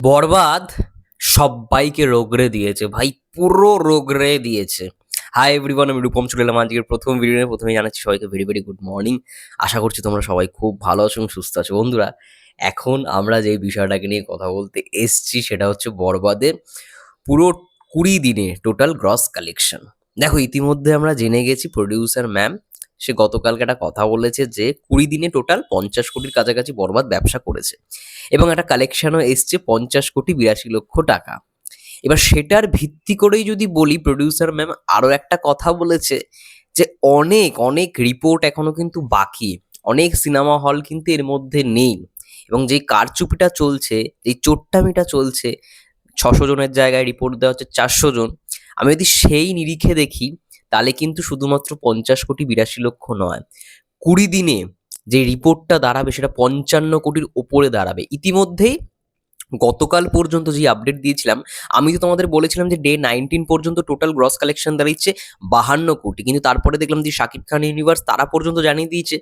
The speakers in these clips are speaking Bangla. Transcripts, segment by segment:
বরবাদ সব্বাইকে রোগড়ে দিয়েছে, ভাই। পুরো রোগড়ে দিয়েছে। হাই এভরিওয়ান আমি রূপম চলে এলাম আজকের প্রথম ভিডিও নিয়ে। প্রথমেই জানাচ্ছি সবাইকে ভেরি ভেরি গুড মর্নিং আশা করছি তোমরা সবাই খুব ভালো আছো এবং সুস্থ আছো। বন্ধুরা, এখন আমরা যে বিষয়টাকে নিয়ে কথা বলতে এসছি সেটা হচ্ছে বরবাদের পুরো কুড়ি দিনে টোটাল গ্রস কালেকশন দেখো, ইতিমধ্যে আমরা জেনে গেছি প্রডিউসার ম্যাম সে গতকালকে একটা কথা বলেছে যে কুড়ি দিনে টোটাল পঞ্চাশ কোটির কাছাকাছি বরবাদ ব্যবসা করেছে এবং একটা কালেকশনও এসছে পঞ্চাশ কোটি বিরাশি লক্ষ টাকা। এবার সেটার ভিত্তি করেই যদি বলি প্রডিউসার ম্যাম আরও একটা কথা বলেছে যে অনেক অনেক রিপোর্ট এখনও কিন্তু বাকি, অনেক সিনেমা হল কিন্তু এর মধ্যে নেই এবং যেই কারচুপিটা চলছে, যেই চোট্টামিটা চলছে, ছশো জনের জায়গায় রিপোর্ট দেওয়া হচ্ছে চারশো জন, আমি যদি সেই নিরিখে দেখি তাহলে কিন্তু শুধুমাত্র পঞ্চাশ কোটি বিরাশি লক্ষ নয়, কুড়ি দিনে যে রিপোর্টটা দাঁড়াবে সেটা পঞ্চান্ন কোটির ওপরে দাঁড়াবে। ইতিমধ্যেই গতকাল পর্যন্ত যে আপডেট দিয়েছিলাম, আমি তো তোমাদের বলেছিলাম যে ডে নাইনটিন পর্যন্ত টোটাল গ্রস কালেকশন দাঁড়িয়েছে বাহান্ন কোটি। কিন্তু তারপরে দেখলাম যে শাকিব খান ইউনিভার্স তারা পর্যন্ত জানিয়ে দিয়েছে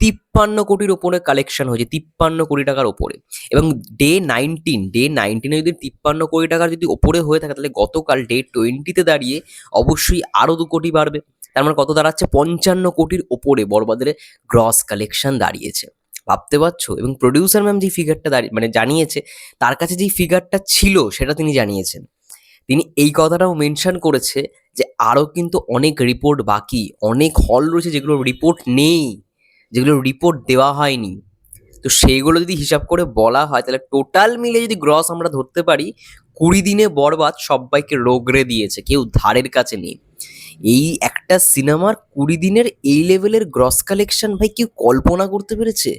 তিপ্পান্ন কোটির ওপরে কালেকশন হয়েছে, তিপ্পান্ন কোটি টাকার ওপরে। এবং ডে নাইনটিন ডে নাইনটিনে যদি তিপ্পান্ন কোটি টাকার যদি ওপরে হয়ে থাকে, তাহলে গতকাল ডে টোয়েন্টিতে দাঁড়িয়ে অবশ্যই আরও দু কোটি বাড়বে। তার মানে কত দাঁড়াচ্ছে? পঞ্চান্ন কোটির ওপরে বরবাদের গ্রস কালেকশন দাঁড়িয়েছে। ভাবতে পারছ? এবং প্রডিউসার ম্যাম যে ফিগারটা দাঁড়িয়ে মানে জানিয়েছে, তার কাছে যেই ফিগারটা ছিল, সেটা তিনি জানিয়েছেন। তিনি এই কথাটাও মেনশন করেছে যে আরও কিন্তু অনেক রিপোর্ট বাকি, অনেক হল রয়েছে যেগুলো রিপোর্ট নেই যেগুলো রিপোর্ট দেওয়া হয়নি। তো সেইগুলো যদি হিসাব করে বলা হয়, তাহলে টোটাল মিলে যদি গ্রস আমরা ধরতে পারি, কুড়ি দিনে বরবাদ সবাইকে রোগড়ে দিয়েছে, কেউ ধারের কাছে নেই। এই একটা সিনেমার কুড়ি দিনের এই লেভেলের গ্রস কালেকশন ভাই, কেউ কল্পনা করতে পেরেছে?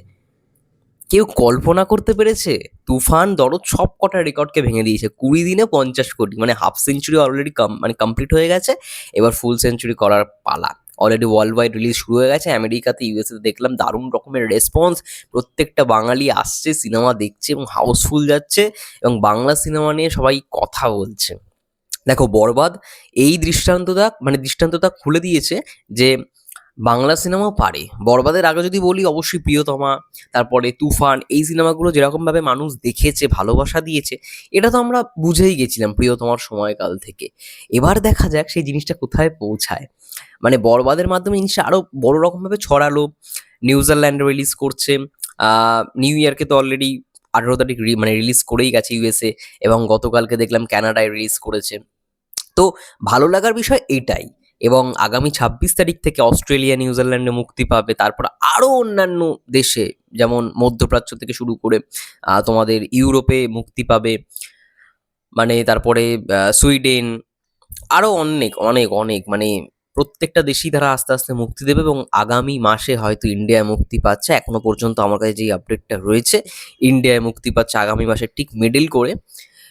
কেউ কল্পনা করতে পেরেছে? তুফান, দরদ সব কটা রেকর্ডকে ভেঙে দিয়েছে। কুড়ি দিনে পঞ্চাশ কোটি মানে হাফ সেঞ্চুরি অলরেডি মানে কমপ্লিট হয়ে গেছে। এবার ফুল সেঞ্চুরি করার পালা। অলরেডি ওয়ার্ল্ড ওয়াইড রিলিজ শুরু হয়ে গেছে। আমেরিকাতে ইউএসএতে দেখলাম দারুণ রকমের রেসপন্স প্রত্যেকটা বাঙালি আসছে সিনেমা দেখছে এবং হাউসফুল যাচ্ছে এবং বাংলা সিনেমা নিয়ে সবাই কথা বলছে। দেখো, বরবাদ, এই দৃষ্টান্তটা মানে দৃষ্টান্তটা খুলে দিয়েছে যে বাংলা সিনেমাও পারে। বরবাদের আগে যদি বলি, অবশ্যই প্রিয়তমা, তারপরে তুফান, এই সিনেমাগুলো যেরকমভাবে মানুষ দেখেছে, ভালোবাসা দিয়েছে, এটা তো আমরা বুঝেই গেছিলাম প্রিয়তমার সময়কাল থেকে। এবার দেখা যাক সেই জিনিসটা কোথায় পৌঁছায়। মানে বরবাদের মাধ্যমে জিনিসটা আরও বড় রকমভাবে ছড়ালো। নিউজিল্যান্ড রিলিজ করছে। নিউ ইয়ারকে তো অলরেডি আঠেরো তারিখ মানে রিলিজ করেই গেছে ইউএসএ এবং গতকালকে দেখলাম ক্যানাডায় রিলিজ করেছে। তো ভালো লাগার বিষয় এটাই। এবং আগামী ছাব্বিশ তারিখ থেকে অস্ট্রেলিয়া, নিউজিল্যান্ডে মুক্তি পাবে। তারপর আরও অন্যান্য দেশে, যেমন মধ্যপ্রাচ্য থেকে শুরু করে তোমাদের ইউরোপে মুক্তি পাবে। মানে তারপরে সুইডেন, আরও অনেক অনেক অনেক মানে প্রত্যেকটা দেশই তারা আস্তে আস্তে মুক্তি দেবে এবং আগামী মাসে হয়তো ইন্ডিয়ায় মুক্তি পাচ্ছে। এখনও পর্যন্ত আমার কাছে যেই আপডেটটা রয়েছে, ইন্ডিয়ায় মুক্তি পাচ্ছে আগামী মাসে ঠিক মিডল করে।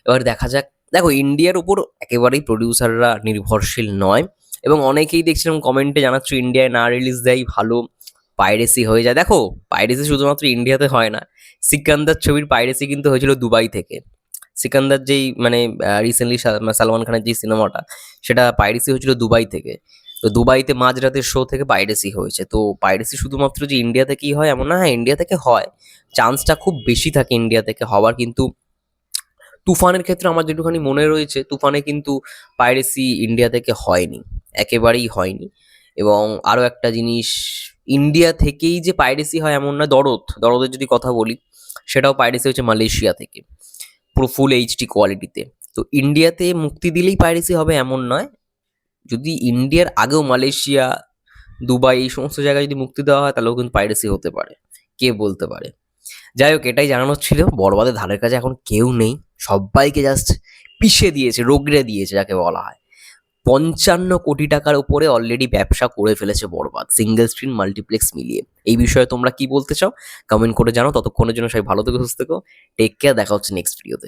এবার দেখা যাক, দেখো, ইন্ডিয়ার উপর একেবারেই প্রডিউসাররা নির্ভরশীল নয়। এবং অনেকেই দেখছিলাম কমেন্টে জানাচ্ছ ইন্ডিয়ায় না রিলিজ দেয় ভালো পাইরেসি হয়ে যায়। দেখো পাইরেসি শুধুমাত্র ইন্ডিয়াতে হয় না, সিকান্দার ছবির পাইরেসি কিন্তু হয়েছিল দুবাই থেকে। সিকান্দার যেই মানে রিসেন্টলি সালমান খানের যে সিনেমাটা সেটা পাইরেসি হয়েছিল দুবাই থেকে। তো দুবাইতে মাঝরাতের শো থেকে পাইরেসি হয়েছে। তো পাইরেসি শুধুমাত্র যে ইন্ডিয়া থেকেই হয় এমন না হ্যাঁ ইন্ডিয়া থেকে হয়। চান্সটা খুব বেশি থাকে ইন্ডিয়া থেকে হওয়ার, কিন্তু তুফানের ক্ষেত্রে আমার যেটুখানি মনে রয়েছে, তুফানে কিন্তু পাইরেসি ইন্ডিয়া থেকে হয়নি। একেবারেই হয়নি। এবং আরও একটা জিনিস, ইন্ডিয়া থেকেই যে পাইরেসি হয় এমন না দরদ। দরদের যদি কথা বলি, সেটাও পাইরেসি হচ্ছে মালয়েশিয়া থেকে, পুরো ফুল এইচডি কোয়ালিটিতে তো। ইন্ডিয়াতে মুক্তি দিলেই পাইরেসি হবে এমন নয়, যদি ইন্ডিয়ার আগেও মালয়েশিয়া, দুবাই এই সমস্ত জায়গায় যদি মুক্তি দেওয়া হয়, তাহলেও কিন্তু পাইরেসি হতে পারে। কে বলতে পারে? যাই হোক, এটাই জানানোর ছিল। বড়বাদের ধারের কাছে এখন কেউ নেই। সবাইকে জাস্ট পিষে দিয়েছে, রোগড়ে দিয়েছে, যাকে বলা হয়। পঞ্চান্ন কোটি টাকার উপরে অলরেডি ব্যবসা করে ফেলেছে বরবাদ সিঙ্গেল স্ক্রিন মাল্টিপ্লেক্স মিলিয়ে। এই বিষয়ে তোমরা কি বলতে চাও? কমেন্ট করে জানো ততক্ষণের জন্য সবাই ভালো থেকে, সুস্থ থেকো। টেক কেয়ার দেখা হচ্ছে নেক্সট ভিডিওতে